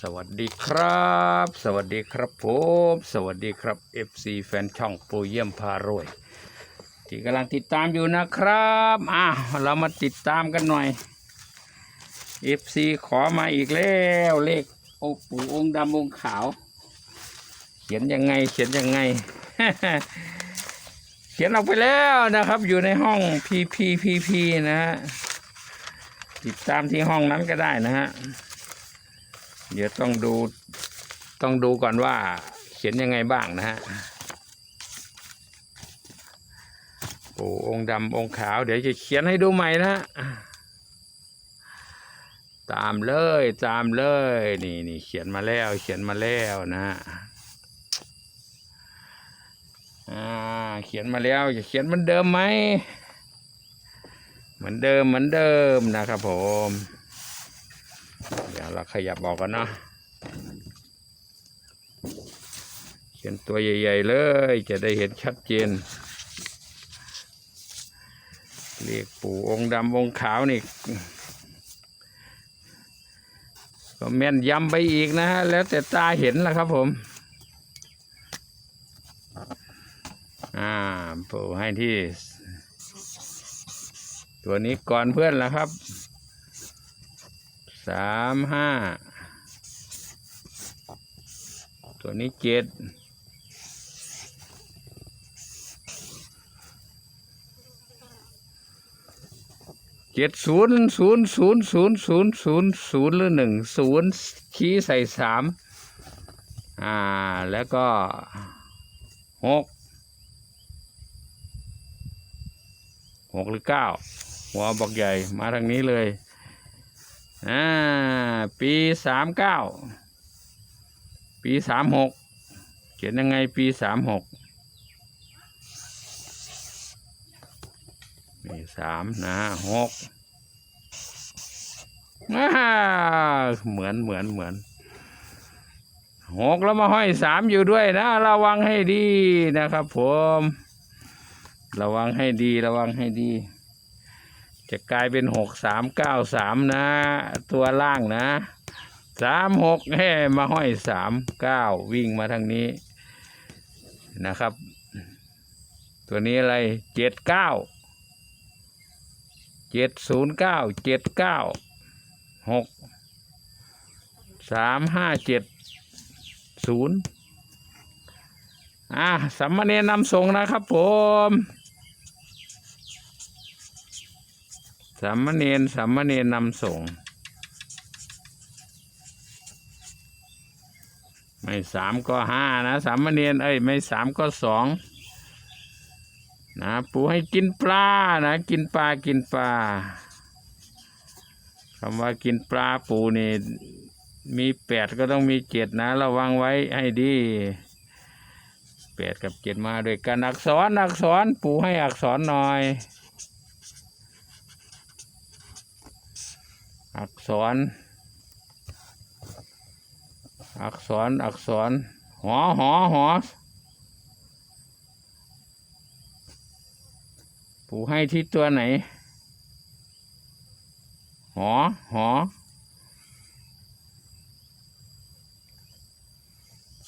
สวัสดีครับ สวัสดีครับผม สวัสดีครับ FC แฟนช่องปูเยี่ยมพารวย ที่กำลังติดตามอยู่นะครับอะเรามาติดตามกันหน่อย FC ขอมาอีกแล้วเลขโอ้ปูองค์ดำองค์ขาว เขียนยังไงเขียนยังไง เขียนออกไปแล้วนะครับ อยู่ในห้อง PPPP นะฮะ ติดตามที่ห้องนั้นก็ได้นะฮะ เดี๋ยวต้องดูต้องดูก่อนว่าเขียนยังไงบ้างนะฮะโอ้องดำองขาว เดี๋ยวจะเขียนให้ดูใหม่นะฮะตามเลยตามเลย นี่นี่เขียนมาแล้วเขียนมาแล้วนะฮะอ่าเขียนมาแล้วจะเขียนเหมือนเดิมไหม เหมือนเดิมเหมือนเดิมนะครับผม เดี๋ยวเราขยับออกกันเนาะเขียนตัวใหญ่ ๆ เลย จะได้เห็นชัดเจน เรียกปู่องค์ดำองค์ขาวนี่ก็แม่นยำไปอีกนะฮะ แล้วแต่ตาเห็นละครับผม อ่าปู่ให้ที่ ตัวนี้ก่อนเพื่อนแล้วครับสามห้าตัวนี้เจ็ดเจ็ดศูนย์ศูนย์ศูนย์ศูนย์ศูนย์ศูนย์ศูนย์หรือหนึ่งศูนย์ชี้ใส่สามอ่า แล้วก็หกหกหรือเก้า หัวบอกใหญ่มาทางนี้เลยอ่าปีสามเก้าปีสามหกเขียนยังไงปีสามหกปีสามนะหกอ่าเหมือนเหมือนเหมือนหกแล้วมาห้อยสามอยู่ด้วยนะ ระวังให้ดีนะครับผม ระวังให้ดีระวังให้ดี จะกลายเป็นหกสามเก้าสามนะ ตัวล่างนะสามหกให้มาห้อยสามเก้าวิ่งมาทางนี้นะครับ ตัวนี้อะไรเจ็ดเก้าเจ็ดศูนย์เก้าเจ็ดเก้าหกสามห้าเจ็ดศูนย์อะสัมมาเนรนำส่งนะครับผม สามเณรสามเณรนำส่ง ไม่สามก็ห้านะสามเณรเอ้ยไม่สามก็สองนะปูให้กินปลานะ กินปลากินปลาคำว่ากินปลาปูนี่มีแปดก็ต้องมีเจ็ดนะ ระวังไว้ให้ดีแปดกับเจ็ดมาด้วยกันอักษรอักษรปูให้อักษรหน่อย อักษร อักษร อักษร หอ หอ หอ ปู่ให้ที่ตัวไหน หอ หอ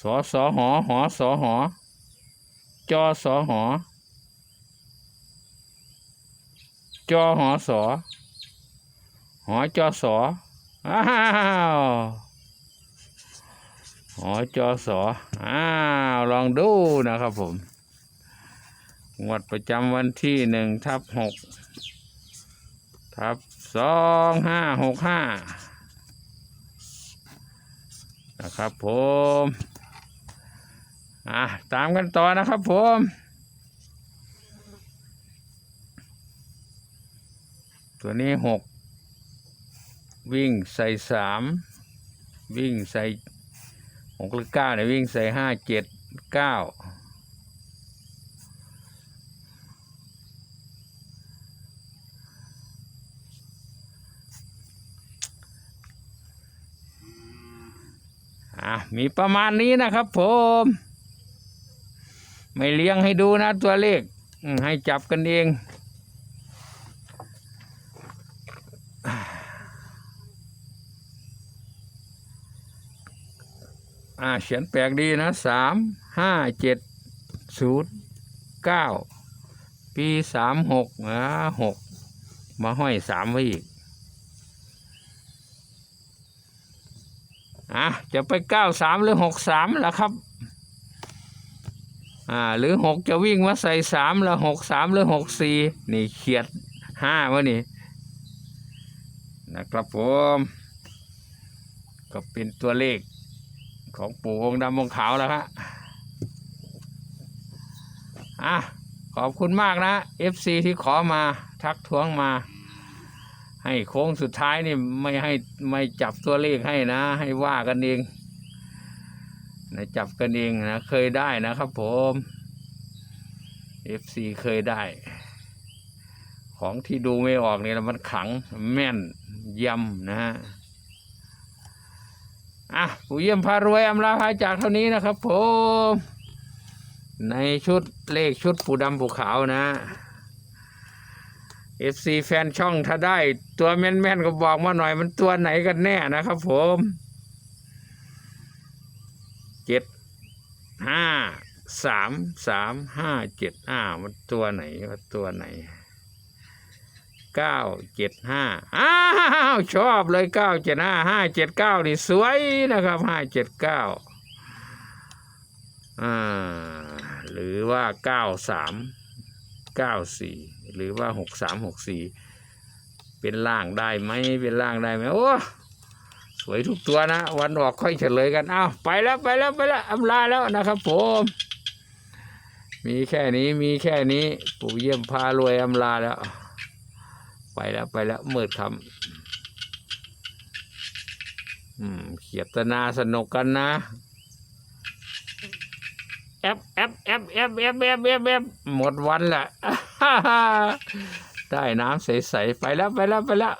สอสอหอ หอสอหอ จอสอหอ จอหอสอ อจอสออ้าวหอจอสออ้าว ลองดูนะครับผมงวดประจำวันที่หนึ่งทับหกทับสองห้าหกห้านะครับผมอะตามกันต่อนะครับผมตัวนี้หก วิ่งใส่สามวิ่งใส่หกหรือเก้าเนี่ยวิ่งใส่ห้าเจ็ดเก้าอะมีประมาณนี้นะครับผม ไม่เลี้ยงให้ดูนะตัวเลข ให้จับกันเอง อ่าเขียนแปลกดีนะสามห้าเจ็ดศูนย์เก้าปีสามหกอ่าหกมาห้อยสามไว้อีกอะจะไปเก้าสามหรือหกสามล่ะครับอ่าหรือหกจะวิ่งมาใส่สามล้วหกสามหรือหกสี่นี่เขียดห้าวะนี่นะครับผม ก็เป็นตัวเลข ของปู่องค์ดำองค์ขาวแล้วฮะอะขอบคุณมากนะ FC ที่ขอมาทักท้วงมา ให้โค้งสุดท้ายนี่ไม่ให้ไม่จับตัวเลขให้นะ ให้ว่ากันเองนะจับกันเองนะเคยได้นะครับผม FC เคยได้ ของที่ดูไม่ออกนี่มันขังแม่นยำนะฮะ อะผู้เยี่ยมพารวยอำลาพาจากเท่านี้นะครับผมในชุดเลขชุดผู้ดำผู้ขาวนะ FC แฟนช่องถ้าได้ ตัวแม่นๆก็บอกมาหน่อยมันตัวไหนกันแน่นะครับผมเจ็ดห้าสามสามห้าเจ็ดอ้าวมันตัวไหนว่าตัวไหน เก้าเจ็ดห้าอ้าวชอบเลยเก้าเจ็ดห้าห้าเจ็ดเก้านี่สวยนะครับห้าเจ็ดเก้าอ่าหรือว่าเก้าสามเก้าสี่หรือว่าหกสามหกสี่เป็นล่างได้ไหมเป็นล่างได้ไหมโอ้สวยทุกตัวนะ วันออกค่อยเฉลยกันอ้าวไปแล้วไปแล้วไปแล้วอำลาแล้วนะครับผมมีแค่นี้มีแค่นี้ปู่เยี่ยมพารวยอำลาแล้ว ไปแล้วไปแล้วมืดคำอืมเขียตนาสนุกกันนะแอปแอปแอปแอปแอปแอปแอปแอปหมดวันแหละได้น้ำใส ๆ ไปแล้วไปแล้วไปแล้ว